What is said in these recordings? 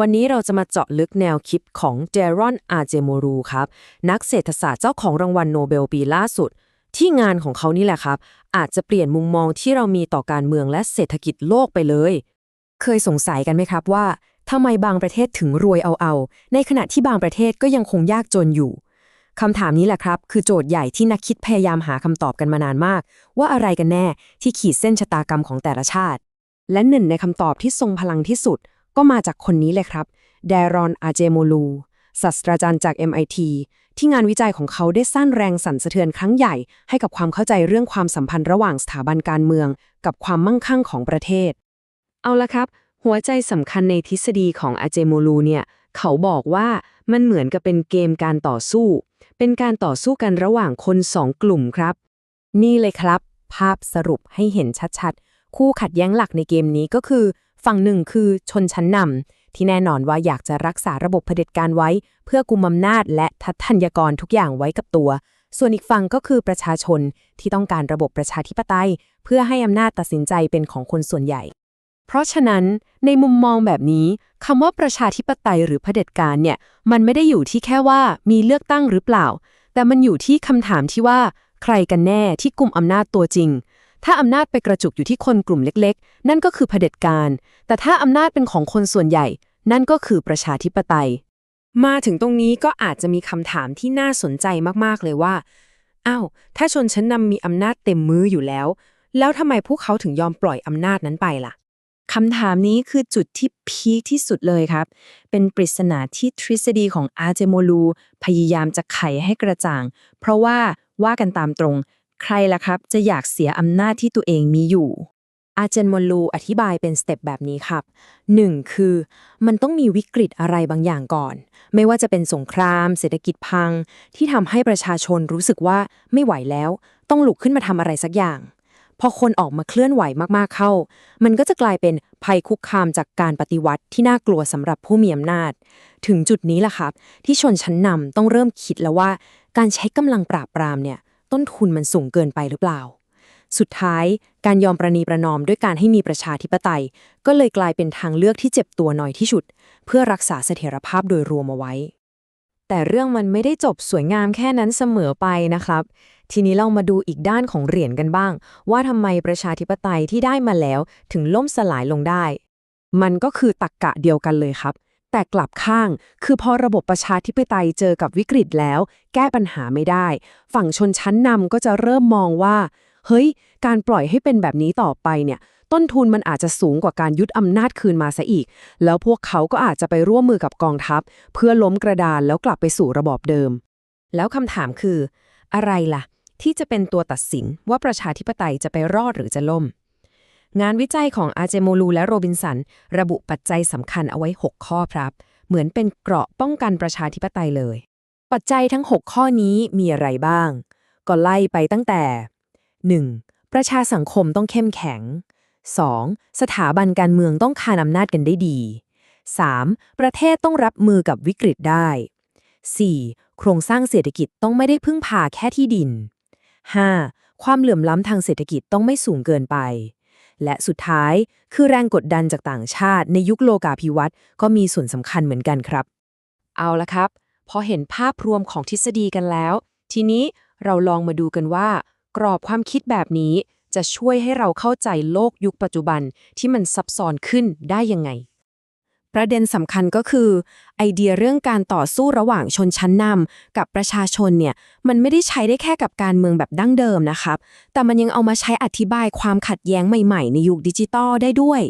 วันนี้เราจะมาเจาะลึกแนวคิดของเดรอนอาเจโมรูครับ นักเศรษฐศาสตร์เจ้าของรางวัลโนเบลปีล่าสุด ที่งานของเขานี่แหละครับ อาจจะเปลี่ยนมุมมองที่เรามีต่อการเมืองและเศรษฐกิจโลกไปเลย เคยสงสัยกันไหมครับว่าทำไมบางประเทศถึงรวยเอาเอาๆในขณะที่บางประเทศก็ยังคงยากจนอยู่คำถามนี้แหละครับ คือโจทย์ใหญ่ที่นักคิดพยายามหาคำตอบกันมานานมาก ว่าอะไรกันแน่ที่ขีดเส้นชะตากรรมของแต่ละชาติ และหนึ่งในคำตอบที่ทรงพลังที่สุด ก็มาจากคนนี้เลยครับเดรอนอาเจโมลูศาสตราจารย์จาก MIT ที่งานวิจัยของเขาได้สร้างแรงสั่นสะเทือนครั้งใหญ่ ให้กับความเข้าใจเรื่องความสัมพันธ์ระหว่างสถาบันการเมือง กับความมั่งคั่งของประเทศ เอาละครับ หัวใจสำคัญในทฤษฎีของอาเจโมลูเนี่ยเขาบอกว่ามันเหมือนกับเป็นเกมการต่อสู้ เป็นการต่อสู้กันระหว่างคนสองกลุ่มครับ นี่เลยครับ ภาพสรุปให้เห็นชัดๆ คู่ขัดแย้งหลักในเกมนี้ก็คือ ฝั่งหนึ่งคือชนชั้นนำที่แน่นอนว่าอยากจะรักษาระบบเผด็จการไว้ เพื่อกุมอำนาจและทัทัญญกรทุกอย่างไว้กับตัว ส่วนอีกฝั่งก็คือประชาชนที่ต้องการระบบประชาธิปไตย เพื่อให้อำนาจตัดสินใจเป็นของคนส่วนใหญ่ เพราะฉะนั้นในมุมมองแบบนี้คำว่าประชาธิปไตยหรือเผด็จการเนี่ยมันไม่ได้อยู่ที่แค่ว่ามีเลือกตั้งหรือเปล่า แต่มันอยู่ที่คำถามที่ว่า ใครกันแน่ที่กุมอำนาจตัวจริง ถ้าอำนาจไปกระจุกอยู่ที่คนกลุ่มเล็กๆ นั่นก็คือเผด็จการ แต่ถ้าอำนาจเป็นของคนส่วนใหญ่ นั่นก็คือประชาธิปไตย มาถึงตรงนี้ก็อาจจะมีคำถามที่น่าสนใจมากๆเลยว่าอ้าวถ้าชนชั้นนำมีอำนาจเต็มมืออยู่แล้ว แล้วทำไมพวกเขาถึงยอมปล่อยอำนาจนั้นไปล่ะคำถามนี้คือจุดที่พีคที่สุดเลยครับ เป็นปริศนาที่ทฤษฎีของอาเจโมลู พยายามจะไขให้กระจ่าง เพราะว่าว่ากันตามตรง ใครล่ะครับ จะอยากเสียอำนาจที่ตัวเองมีอยู่ อาเจนโมลูอธิบายเป็นสเต็ปแบบนี้ครับ 1. คือ มันต้องมีวิกฤตอะไรบางอย่างก่อน ไม่ว่าจะเป็นสงคราม เศรษฐกิจพัง ที่ทำให้ประชาชนรู้สึกว่าไม่ไหวแล้ว ต้องลุกขึ้นมาทำอะไรสักอย่างพอคนออกมาเคลื่อนไหวมากๆเข้า มันก็จะกลายเป็นภัยคุกคามจากการปฏิวัติที่น่ากลัวสำหรับผู้มีอำนาจ ถึงจุดนี้แหละครับ ที่ชนชั้นนำต้องเริ่มคิดแล้วว่า การใช้กำลังปราบปรามเนี่ย ต้นทุนมันสูงเกินไปหรือเปล่า สุดท้ายการยอมประนีประนอมด้วยการให้มีประชาธิปไตย ก็เลยกลายเป็นทางเลือกที่เจ็บตัวหน่อยที่สุด เพื่อรักษาเสถียรภาพโดยรวมเอาไว้ แต่เรื่องมันไม่ได้จบสวยงามแค่นั้นเสมอไปนะครับ ทีนี้เรามาดูอีกด้านของเหรียญกันบ้าง ว่าทำไมประชาธิปไตยที่ได้มาแล้วถึงล่มสลายลงได้ มันก็คือตักกะเดียวกันเลยครับ แต่กลับข้าง คือพอระบบประชาธิปไตยเจอกับวิกฤตแล้ว แก้ปัญหาไม่ได้ ฝั่งชนชั้นนำก็จะเริ่มมองว่า เฮ้ย การปล่อยให้เป็นแบบนี้ต่อไปเนี่ย ต้นทุนมันอาจจะสูงกว่าการยึดอำนาจคืนมาซะอีก แล้วพวกเขาก็อาจจะไปร่วมมือกับกองทัพ เพื่อล้มกระดานแล้วกลับไปสู่ระบอบเดิม แล้วคำถามคือ อะไรล่ะ ที่จะเป็นตัวตัดสินว่าประชาธิปไตยจะไปรอดหรือจะล่ม งานวิจัยของอาเจโมลูและโรบินสัน ระบุปัจจัยสำคัญเอาไว้ 6 ข้อครับ เหมือนเป็นเกราะป้องกันประชาธิปไตยเลย ปัจจัยทั้ง 6 ข้อนี้มีอะไรบ้าง ก็ไล่ไปตั้งแต่ 1. ประชาสังคมต้องเข้มแข็ง 2. สถาบันการเมืองต้องคานอำนาจกันได้ดี 3. ประเทศต้องรับมือกับวิกฤตได้ 4. โครงสร้างเศรษฐกิจต้องไม่ได้พึ่งพาแค่ที่ดิน 5. ความเหลื่อมล้ำทางเศรษฐกิจต้องไม่สูงเกินไป และสุดท้ายคือแรงกดดันจากต่างชาติ ในยุคโลกาภิวัตน์ก็มีส่วนสำคัญเหมือนกันครับ เอาละครับ พอเห็นภาพรวมของทฤษฎีกันแล้ว ทีนี้เราลองมาดูกันว่า กรอบความคิดแบบนี้จะช่วยให้เราเข้าใจโลกยุคปัจจุบันที่มันซับซ้อนขึ้นได้ยังไง ประเด็นสำคัญก็คือ ไอเดียเรื่องการต่อสู้ระหว่างชนชั้นนำกับประชาชนเนี่ยมันไม่ได้ใช้ได้แค่กับการเมืองแบบดั้งเดิมนะครับ แต่มันยังเอามาใช้อธิบายความขัดแย้งใหม่ๆ ในยุคดิจิตอลได้ด้วย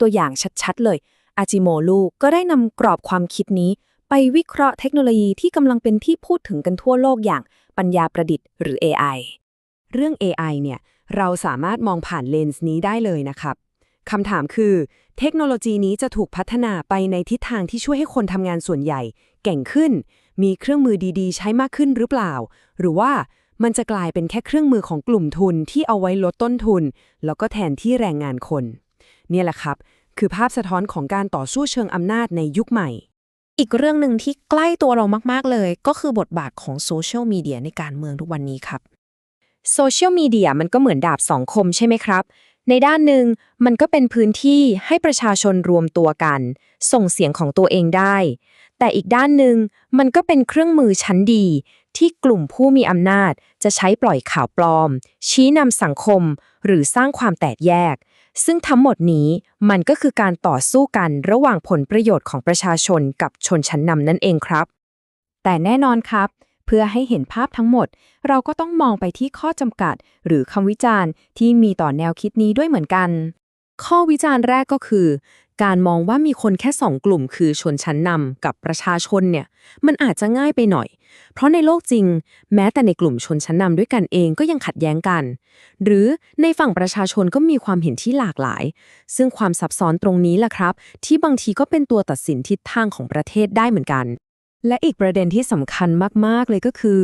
ตัวอย่างชัดๆ เลย อาจิโมลูก็ได้นำกรอบความคิดนี้ ไปวิเคราะห์เทคโนโลยีที่กำลังเป็นที่พูดถึงกันทั่วโลกอย่างปัญญาประดิษฐ์หรือ AI เรื่อง AI เนี่ยเราสามารถมองผ่านเลนส์นี้ได้เลยนะครับ คำถามคือ เทคโนโลยีนี้จะถูกพัฒนาไปในทิศทางที่ช่วยให้คนทำงานส่วนใหญ่ เก่งขึ้น มีเครื่องมือดีๆ ใช้มากขึ้นหรือเปล่า หรือว่ามันจะกลายเป็นแค่เครื่องมือของกลุ่มทุนที่เอาไว้ลดต้นทุน แล้วก็แทนที่แรงงานคน เนี่ยแหละครับ คือภาพสะท้อนของการต่อสู้เชิงอำนาจในยุคใหม่ อีกเรื่องหนึ่งที่ใกล้ตัวเรามากๆเลย ก็คือบทบาทของโซเชียลมีเดียในการเมืองทุกวันนี้ครับโซเชียลมีเดียมันก็เหมือนดาบสองคมใช่ไหมครับ ในด้านหนึ่งมันก็เป็นพื้นที่ให้ประชาชนรวมตัวกัน ส่งเสียงของตัวเองได้ แต่อีกด้านหนึ่งมันก็เป็นเครื่องมือชั้นดี ที่กลุ่มผู้มีอำนาจจะใช้ปล่อยข่าวปลอม ชี้นำสังคม หรือสร้างความแตกแยก ซึ่งทั้งหมดนี้มันก็คือการต่อสู้กันระหว่างผลประโยชน์ของประชาชนกับชนชั้นนำนั่นเองครับ แต่แน่นอนครับ เพื่อให้เห็นภาพทั้งหมด เราก็ต้องมองไปที่ข้อจำกัด หรือคำวิจารณ์ที่มีต่อแนวคิดนี้ด้วยเหมือนกัน ข้อวิจารณ์แรกก็คือ การมองว่ามีคนแค่สองกลุ่ม คือชนชั้นนำกับประชาชนเนี่ยมันอาจจะง่ายไปหน่อย เพราะในโลกจริง แม้แต่ในกลุ่มชนชั้นนำด้วยกันเองก็ยังขัดแย้งกัน หรือในฝั่งประชาชนก็มีความเห็นที่หลากหลาย ซึ่งความซับซ้อนตรงนี้แหละครับ ที่บางทีก็เป็นตัวตัดสินทิศทางของประเทศได้เหมือนกัน และอีกประเด็นที่สำคัญมาก ๆ เลยก็คือ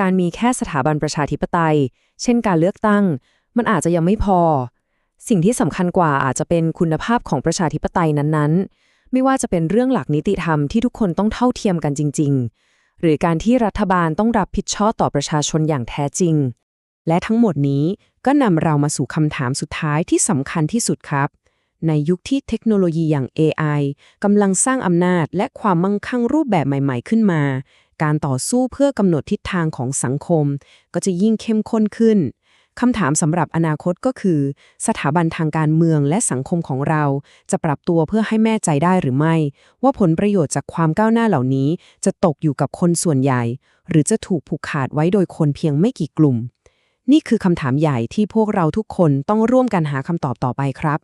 การมีแค่สถาบันประชาธิปไตย เช่นการเลือกตั้ง มันอาจจะยังไม่พอ สิ่งที่สำคัญกว่าอาจจะเป็นคุณภาพของประชาธิปไตยนั้นๆ ไม่ว่าจะเป็นเรื่องหลักนิติธรรมที่ทุกคนต้องเท่าเทียมกันจริง ๆ หรือการที่รัฐบาลต้องรับผิดชอบต่อประชาชนอย่างแท้จริง และทั้งหมดนี้ก็นำเรามาสู่คำถามสุดท้ายที่สำคัญที่สุดครับ ในยุคที่เทคโนโลยีอย่าง AI กำลังสร้างอำนาจและความมั่งคั่งรูปแบบใหม่ ๆ ขึ้นมา การต่อสู้เพื่อกำหนดทิศทางของสังคม ก็จะยิ่งเข้มข้นขึ้นคำถามสำหรับอนาคตก็คือ สถาบันทางการเมืองและสังคมของเรา จะปรับตัวเพื่อให้แม่ใจได้หรือไม่ ว่าผลประโยชน์จากความก้าวหน้าเหล่านี้ จะตกอยู่กับคนส่วนใหญ่ หรือจะถูกผูกขาดไว้โดยคนเพียงไม่กี่กลุ่ม นี่คือคำถามใหญ่ที่พวกเราทุกคนต้องร่วมกันหาคำตอบต่อไปครับ